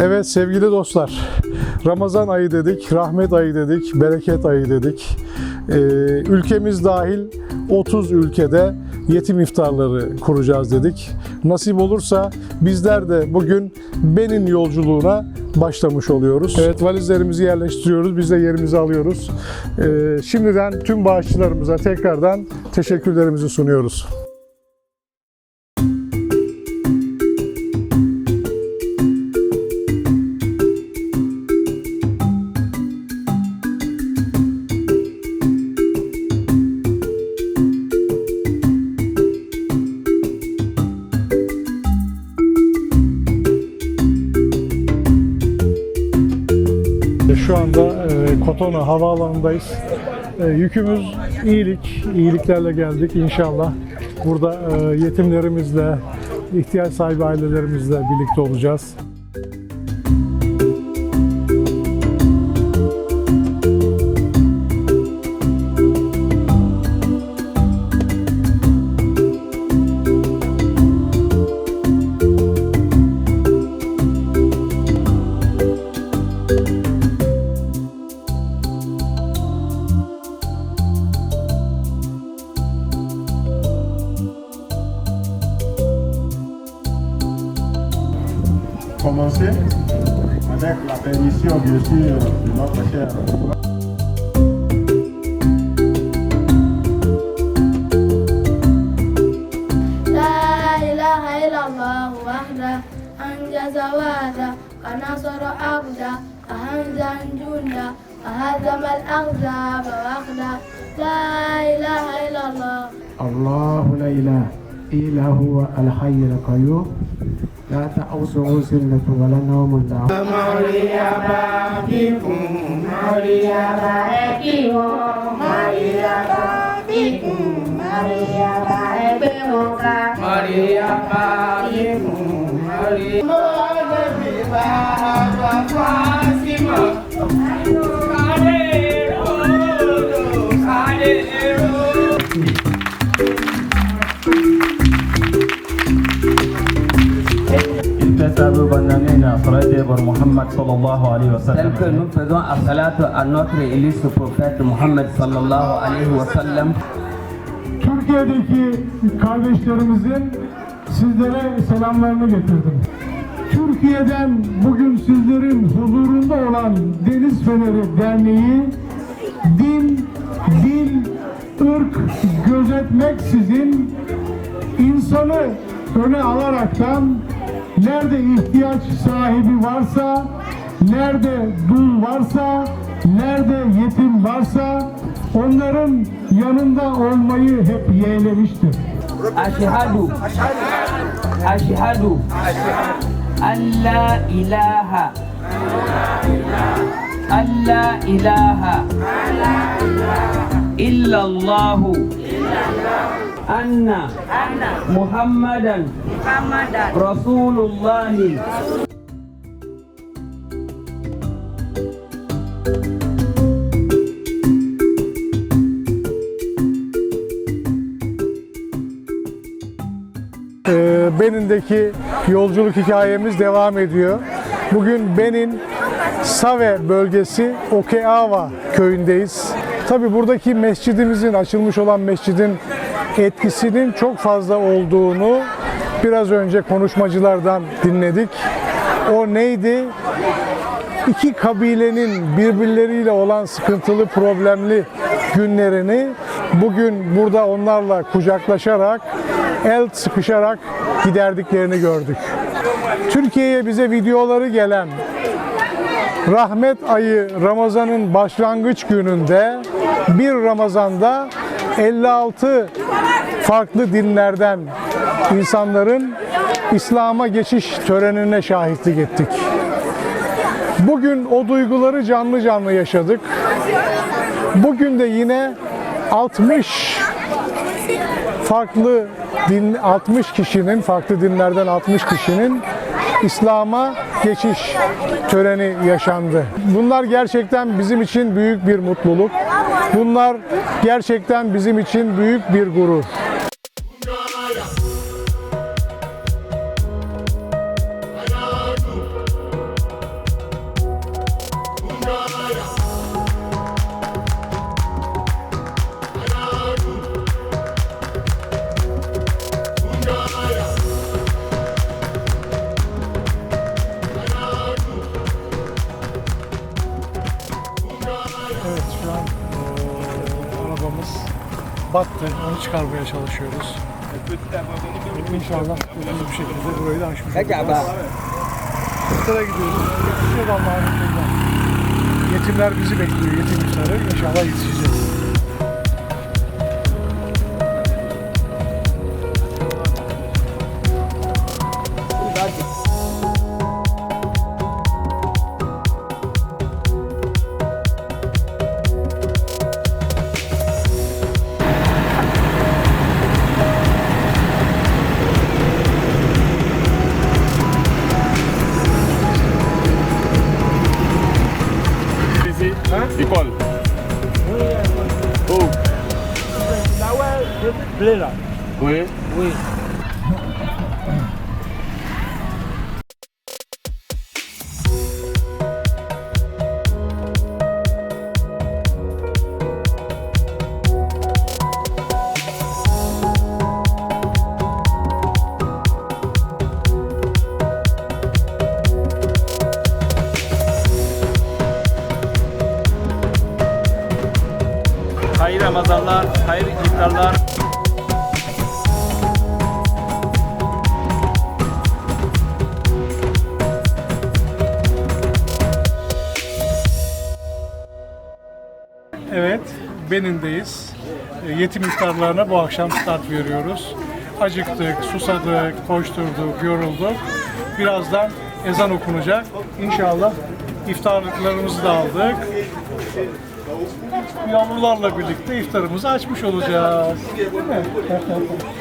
Evet sevgili dostlar, Ramazan ayı dedik, rahmet ayı dedik, bereket ayı dedik. Ee, ülkemiz dahil 30 ülkede yetim iftarları kuracağız dedik. Nasip olursa bizler de bugün Benin yolculuğuna başlamış oluyoruz. Evet valizlerimizi yerleştiriyoruz, biz de yerimizi alıyoruz. Ee, şimdiden tüm bağışçılarımıza tekrardan teşekkürlerimizi sunuyoruz. Kotono havaalanındayız. E, yükümüz iyilik, iyiliklerle geldik inşallah. Burada e, yetimlerimizle, ihtiyaç sahibi ailelerimizle birlikte olacağız. Commencer avec la permission, bien sûr, de notre cher. لا إله إلا الله وحده أنجز وعده ونصر عبده وهزم جنده وهزم الأحزاب وحده لا إله إلا الله الله لا إله إلا هو الحي القيوم لا تأوسه سنة ولا نوم له مريبا بكم مريبا بكم مريبا بكم مريبا بكم مريبا بكم Intasabu De Muhammad sallallahu alayhi wa Tel sallam. que nous faisons assalat à notre illustre prophète Muhammad sallallahu alayhi wa sallam. Türkiye'deki kardeşlerimizin sizlere selamlarını getirdim. Türkiye'den bugün sizlerin huzurunda olan Deniz Feneri Derneği din, dil, ırk gözetmeksizin insanı öne alaraktan nerede ihtiyaç sahibi varsa, nerede dul varsa, nerede yetim varsa onların yanında olmayı hep yeğlemiştir. Ashhadu Ashhadu an la ilaha. An la ilaha. İllallahu anna. Muhammadan. Rasulullahi. Ee, Benin'deki yolculuk hikayemiz devam ediyor. Bugün Benin Save bölgesi Okeawa köyündeyiz. Tabi buradaki mescidimizin, açılmış olan mescidin etkisinin çok fazla olduğunu biraz önce konuşmacılardan dinledik. O neydi? İki kabilenin birbirleriyle olan sıkıntılı, problemli günlerini bugün burada onlarla kucaklaşarak, el sıkışarak giderdiklerini gördük. Türkiye'ye bize videoları gelen rahmet ayı Ramazan'ın başlangıç gününde bir Ramazan'da 56 farklı dinlerden insanların İslam'a geçiş törenine şahitlik ettik. Bugün o duyguları canlı canlı yaşadık. Bugün de yine 60 farklı din 60 kişinin farklı dinlerden 60 kişinin İslam'a geçiş töreni yaşandı. Bunlar gerçekten bizim için büyük bir mutluluk. Bunlar gerçekten bizim için büyük bir gurur. Battı. Onu çıkarmaya çalışıyoruz. İnşallah ucuz bir şekilde burayı da aşmış olacağız. Iftara gidiyoruz. Yetişiyor Allah'ın izniyle. Yetimler bizi bekliyor. Yetim iftarı. İnşallah yetişeceğiz. Oui. Hayırlı Ramazanlar, hayırlı iftarlar. Benin'deyiz. E, Yetim iftarlarına bu akşam start veriyoruz. Acıktık, susadık, koşturduk, yorulduk. Birazdan ezan okunacak. İnşallah iftarlıklarımızı da aldık. Yavrularla birlikte iftarımızı açmış olacağız. Değil mi?